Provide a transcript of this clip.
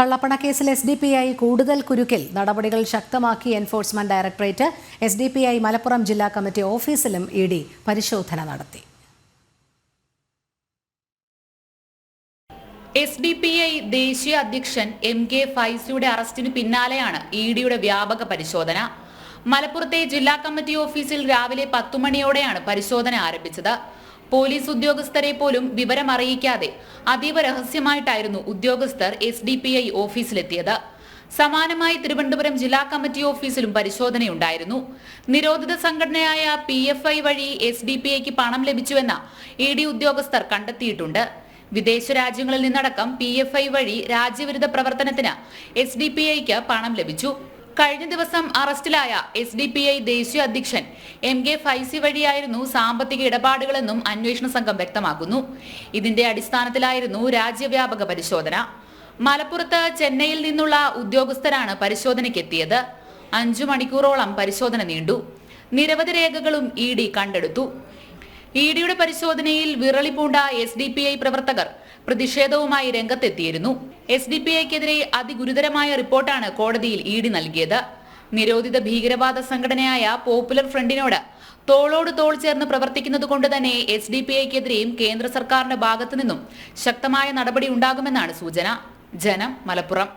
കള്ളപ്പണക്കേസിൽ S D P I കൂടുതൽ കുരുക്കിൽ. നടപടികൾ ശക്തമാക്കി enforcement directorate S D P I Malappuram ജില്ലാ കമ്മിറ്റി ഓഫീസിലും ഇ ഡി പരിശോധന നടത്തി. എസ് ഡി പി ഐ ദേശീയ അധ്യക്ഷൻ എം കെ ഫൈസിയുടെ അറസ്റ്റിന് പിന്നാലെയാണ് ഇ ഡിയുടെ വ്യാപക പരിശോധന. മലപ്പുറത്തെ ജില്ലാ കമ്മിറ്റി ഓഫീസിൽ രാവിലെ പത്തുമണിയോടെയാണ് പരിശോധന ആരംഭിച്ചത്. പോലീസ് ഉദ്യോഗസ്ഥരെ പോലും വിവരം അറിയിക്കാതെ അതീവ രഹസ്യമായിട്ടായിരുന്നു ഉദ്യോഗസ്ഥർ എസ് ഡി പി ഐ ഓഫീസിലെത്തിയത്. സമാനമായി തിരുവനന്തപുരം ജില്ലാ കമ്മിറ്റി ഓഫീസിലും പരിശോധനയുണ്ടായിരുന്നു. നിരോധിത സംഘടനയായ പി എഫ് ഐ വഴി എസ് ഡി പി ഐക്ക് പണം ലഭിച്ചുവെന്ന ഇ ഡി ഉദ്യോഗസ്ഥർ കണ്ടെത്തിയിട്ടുണ്ട്. വിദേശ രാജ്യങ്ങളിൽ നിന്നടക്കം പി എഫ് ഐ വഴി രാജ്യവിരുദ്ധ പ്രവർത്തനത്തിന് എസ് ഡി പി ഐക്ക് പണം ലഭിച്ചു. കഴിഞ്ഞ ദിവസം അറസ്റ്റിലായ എസ് ഡി പി ഐ ദേശീയ അധ്യക്ഷൻ എം കെ ഫൈസി വഴിയായിരുന്നു സാമ്പത്തിക ഇടപാടുകളെന്നും അന്വേഷണ സംഘം വ്യക്തമാക്കുന്നു. ഇതിന്റെ അടിസ്ഥാനത്തിലായിരുന്നു രാജ്യവ്യാപക പരിശോധന. മലപ്പുറത്ത് ചെന്നൈയിൽ നിന്നുള്ള ഉദ്യോഗസ്ഥരാണ് പരിശോധനയ്ക്കെത്തിയത്. അഞ്ചു മണിക്കൂറോളം പരിശോധന നീണ്ടു. നിരവധി രേഖകളും ഇ ഡി കണ്ടെടുത്തു. ഇ ഡിയുടെ പരിശോധനയിൽ വിറളിപൂണ്ട എസ് ഡി പി ഐ പ്രവർത്തകർ പ്രതിഷേധവുമായി രംഗത്തെത്തിയിരുന്നു. എസ് ഡി പി ഐക്കെതിരെ അതിഗുരുതരമായ റിപ്പോർട്ടാണ് കോടതിയിൽ ഇ ഡി നൽകിയത്. നിരോധിത ഭീകരവാദ സംഘടനയായ പോപ്പുലർ ഫ്രണ്ടിനോട് തോളോട് തോൾ ചേർന്ന് പ്രവർത്തിക്കുന്നത് കൊണ്ട് തന്നെ എസ് ഡി പി ഐക്കെതിരെയും കേന്ദ്ര സർക്കാരിന്റെ ഭാഗത്തു നിന്നും ശക്തമായ നടപടി ഉണ്ടാകുമെന്നാണ് സൂചന. ജനം മലപ്പുറം.